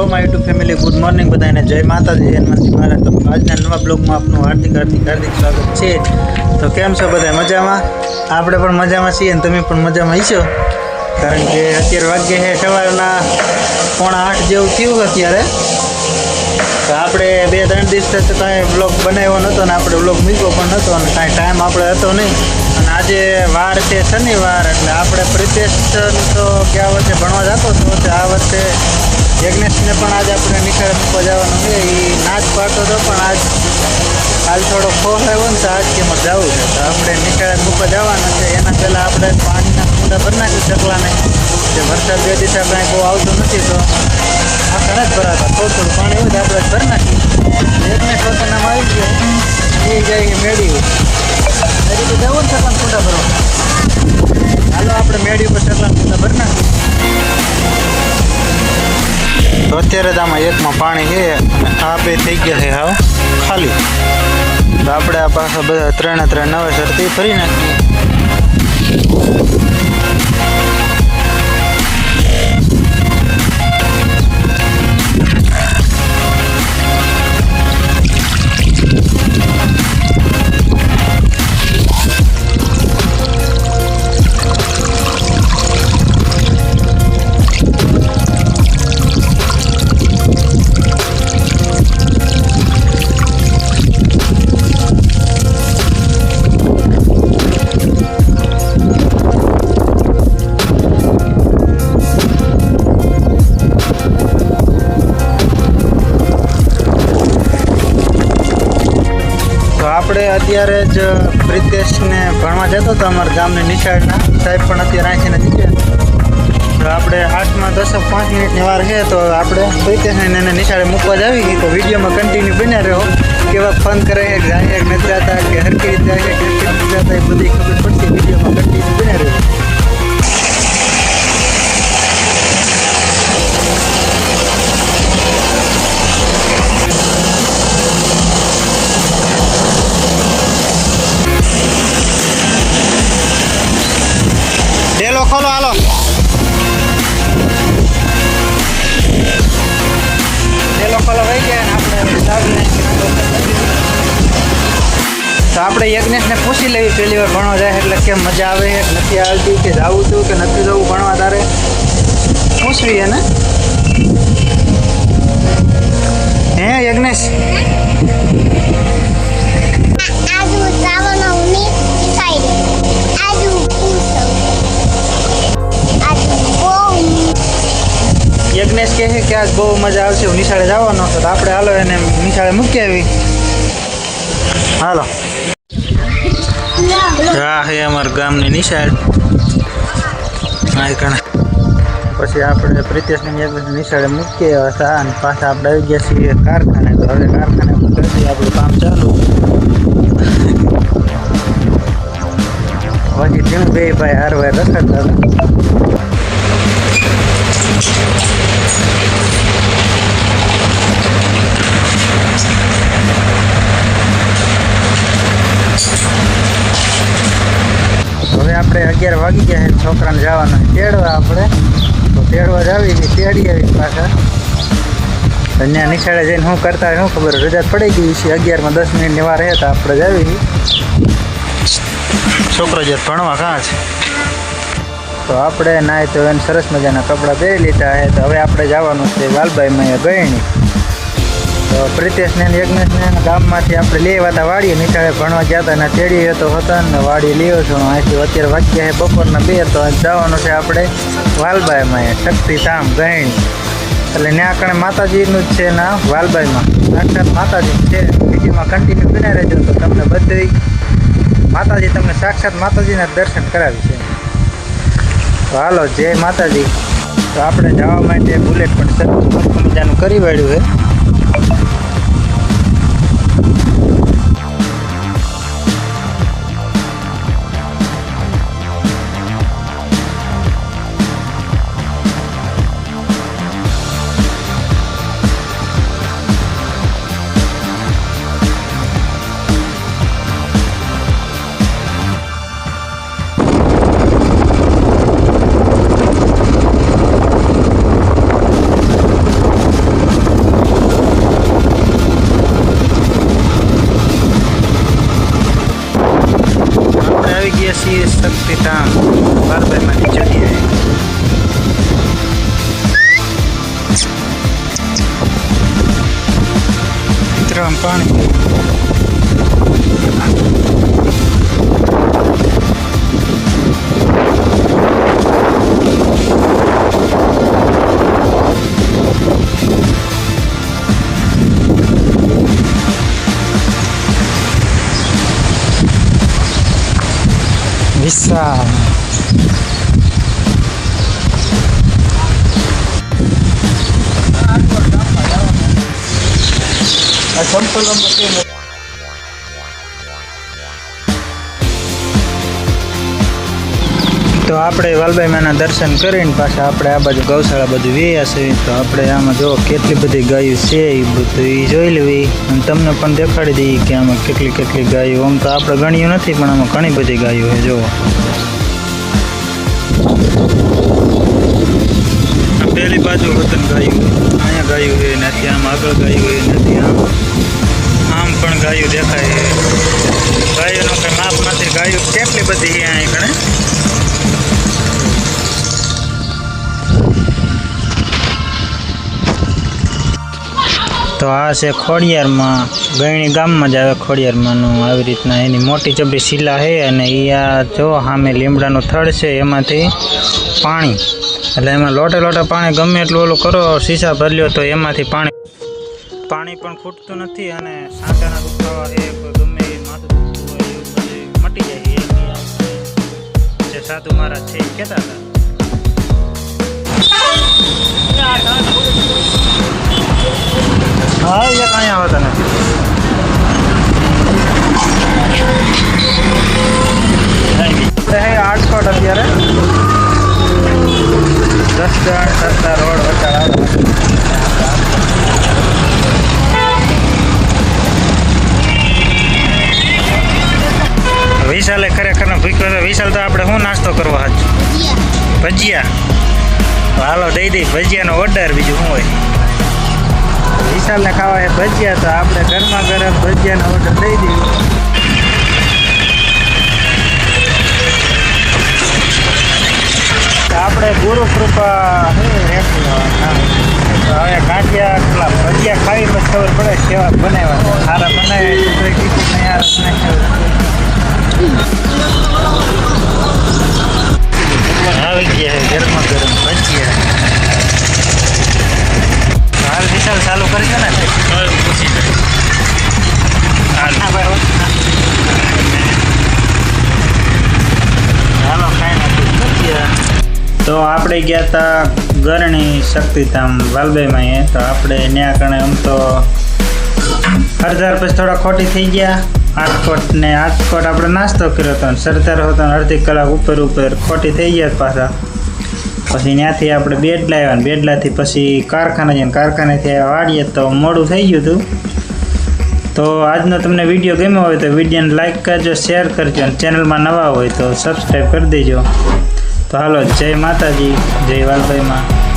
Hello my YouTube family good morning બધાને. જય માતાજી. હનુમાનજી મહારાજ તો આજના નવા બ્લોગમાં આપનું હાર્દિક હાર્દિક હાર્દિક સ્વાગત છે. તો કેમ છો બધા મજામાં? આપણે પણ મજામાં છીએ અને તમે પણ મજામાં હશો કારણ કે અત્યારે વાગ્ય છે સવારના પોણા આઠ જેવું થયું અત્યારે. તો આપણે બે ત્રણ દિવસ તો કાંઈ બ્લોગ બનાવ્યો નહોતો ને આપણે બ્લોગ મૂક્યો પણ નહોતો અને કાંઈ ટાઈમ આપણે હતો નહીં. અને આજે વાર છે શનિવાર, એટલે આપણે પ્રિપેરેશન તો ગયા વર્ષે ભણવા જતો હતો આ વર્ષે યજ્ઞેશને પણ આજે આપણે નિખાર મૂકવા જવાનું છે. એ નાચ પાડતો હતો, પણ આજ હાલ થોડો ખોફ આવ્યો ને તો આજ કે એમાં જવું છે. તો આપણે નિખાર મૂકવા જવાના છે. એના પહેલાં આપણે પાણીના કુંડા ભરી નાખ્યું ચકલાને જે વરસાદ બે દિવસે આપણે બહુ આવતો નથી, તો આ ઘણા જ ભરાતા. થોડું થોડું પાણી હોય તો આપણે ભરી નાખીએ. યજ્ઞેશ પોતાનામાં આવી ગયો એ જાય મેળી તો રીતે જવું ને પણ કુંડા ભરવા. હાલો, આપણે મેળી ઉપર ચકલાને કુંડા ભરી નાખીએ. તો અત્યારે જ આમાં એકમાં પાણી છે અને આ બે થઈ ગયા છે હાવ ખાલી. તો આપણે આ પાછા બધા ત્રણે ત્રણ નવેસરથી ફરી નાખીએ આપણે અત્યારે જ પ્રિતેશને ભણવા જતો હતો અમારા ગામની નિશાળના સાહેબ પણ અત્યારે નથી ગયા. તો આપણે આઠમાં દસ પાંચ મિનિટની વાર છે, તો આપણે પ્રિતેશને એને નિશાળે મૂકવા જ આવી ગઈ. તો વિડીયોમાં કન્ટિન્યુ બન્યા રહ્યો કેવા ફન કરે છે જાય કે નથી જતા કે હરકી જાય કે નથી ખોલો હાલો. ડેલો ખોલો વહી ગયા આપણે તો આપણે યજ્ઞેશને પૂછી લેવી પહેલી વાર ભણવા જાય એટલે કેમ મજા આવે, નથી આવતી, કે જવું છું કે નથી જવું ભણવા તારે. પૂછવી એને. યજ્ઞેશ કહે છે કે આજ બહુ મજા આવશે, હું નિશાળે જવાનો તો આપણે હાલો એને નિશાળે મૂકી આવી. હાલો. હા હે અમારા ગામની નિશાળ. પછી આપણે પ્રિતેશની નિશાળે મૂકીએ હતા અને પાછા આપણે આવી ગયા છીએ કારખાને. તો હવે કારખાને કરી આપણું કામ ચાલુ. પછી ધીમું બે ભાઈ હાર વાર રખાતા હતા. અગિયાર વાગી ગયા છે છોકરાને જવાનું તેડવા આપણે. તો તેડવા જ આવી તેડી આવી પાછા. ત્યાં નિશાળે જઈને શું કરતા શું ખબર રજા પડી ગઈ છે અગિયારમાં દસ મિનિટની વાર તો આપણે જ આવી છોકરો જે ભણવા કાં છે? તો આપણે નાય તો એને સરસ મજાના કપડાં પહેરી લીધા છે તો હવે આપણે જવાનું છે વાલભાઈમાં ગયણી. તો પ્રિતેશને યજ્ઞેશને ગામમાંથી આપણે લેવા હતા વાડીએ. નિશાળે ભણવા ગયા હતા અને તેડી હતો હતા ને વાડી લીયો છું. અહીંથી અત્યારે વાગ્યા છે બપોરના બે, તો જવાનું છે આપણે વાલબાઈમાં. શક્તિ ધામ ગયણી એટલે ત્યાં કણે માતાજીનું જ છે ના વાલબાઈમાં. સાક્ષાત માતાજી છે. વિડીયોમાં કન્ટિન્યુ બને રહેજો તો તમને બધી માતાજી તમને સાક્ષાત માતાજીના દર્શન કરાવી છે તો હાલો, જય માતાજી. તો આપણે જવા માટે બુલેટ પણ સરસ મસ્ત મજાનું કરી વાળ્યું છે. મિત્રો આમ વિશાળ આ તો આપણે વાલબાઈમાના દર્શન કરીને પાછા આપણે આ બાજુ ગૌશાળા બધું વેયા છે. તો આપણે આમાં જો કેટલી બધી ગાયો છે એ બધું એ જોઈ લેવી. અને તમને પણ દેખાડી દઈએ કે આમાં કેટલી કેટલી ગાયો. આમ તો આપણે ગણ્યું નથી, પણ આમાં ઘણી બધી ગાયો છે, જુઓ. પહેલી બાજુ વતન ગાયું. ગાયું છે ને આમ આગળ ગાયું છે ને ત્યાં આમ પણ ગાયું દેખાય ગાયોનું કંઈ માપ નથી. ગાયું કેટલી બધી અહીંયા અહીં તો આ છે ખોડિયારમાં. ગયણી ગામમાં જ આવે ખોડિયારમાંનું આવી રીતના. એની મોટી ચબડી શીલા છે અને એ આ જો સામે લીમડાનું થડ છે, એમાંથી પાણી. એટલે એમાં લોટે લોટે પાણી ગમે એટલું ઓલું કરો, શીશા ભરલ્યો તો એમાંથી પાણી પાણી પણ ખૂટતું નથી અને સાંધાના દુખાવા એ ગમે એ માથું મટી જાય. જે સાધુ મહારાજ છે કહેતા હતા. હા એ કાંઈ આપણે હે આટકોટ અત્યારે. દસ જણ કરતા રોડ વચ્ચે આવે વિશાલે ખરેખર ભૂખ્યો તો વિશાલ તો આપણે શું નાસ્તો કરવો હાજ ભજીયા. ભજીયા. હાલો દઈ દઈ. ભજીયાનો ઓર્ડર બીજું શું હોય? વિશાલને ખાવા એ ભજીયા તો આપણે ગરમા ગરમ ભજીયાનો ઓર્ડર દઈ દઈએ આપણે ગુરુ કૃપા હવે ગાંઠિયા પેલા ભજીયા ખાવી પછી ખબર પડે કેવા બનાવ્યા સારા બનાવ્યા આવી ગયા ગરમા ગરમ ભજીયા. હાલ વિશાલ ચાલુ કરજો ને? તો આપણે ગયા હતા ગરણી શક્તિધામ વાલબાઈમાં એ તો આપણે ત્યાં કણે આમ તો અડધા પછી થોડા ખોટી થઈ ગયા. આઠકોટ ને આઠકોટ આપણે નાસ્તો કર્યો હતો સરદાર હતો અડધી કલાક ઉપર ઉપર ખોટી થઈ ગયા પાછા. પછી ત્યાંથી આપણે બેડ લાવ્યા ને બેડલાથી પછી કારખાને જઈને કારખાનેથી વાડીએ તો મોડું થઈ ગયું હતું. તો આજનો તમને વીડિયો ગમ્યો હોય તો વિડીયોને લાઇક કરજો, શેર કરજો અને ચેનલમાં નવા હોય તો સબસ્ક્રાઈબ કરી દેજો. તો હાલો, જય માતાજી, જય વાલભાઈમાં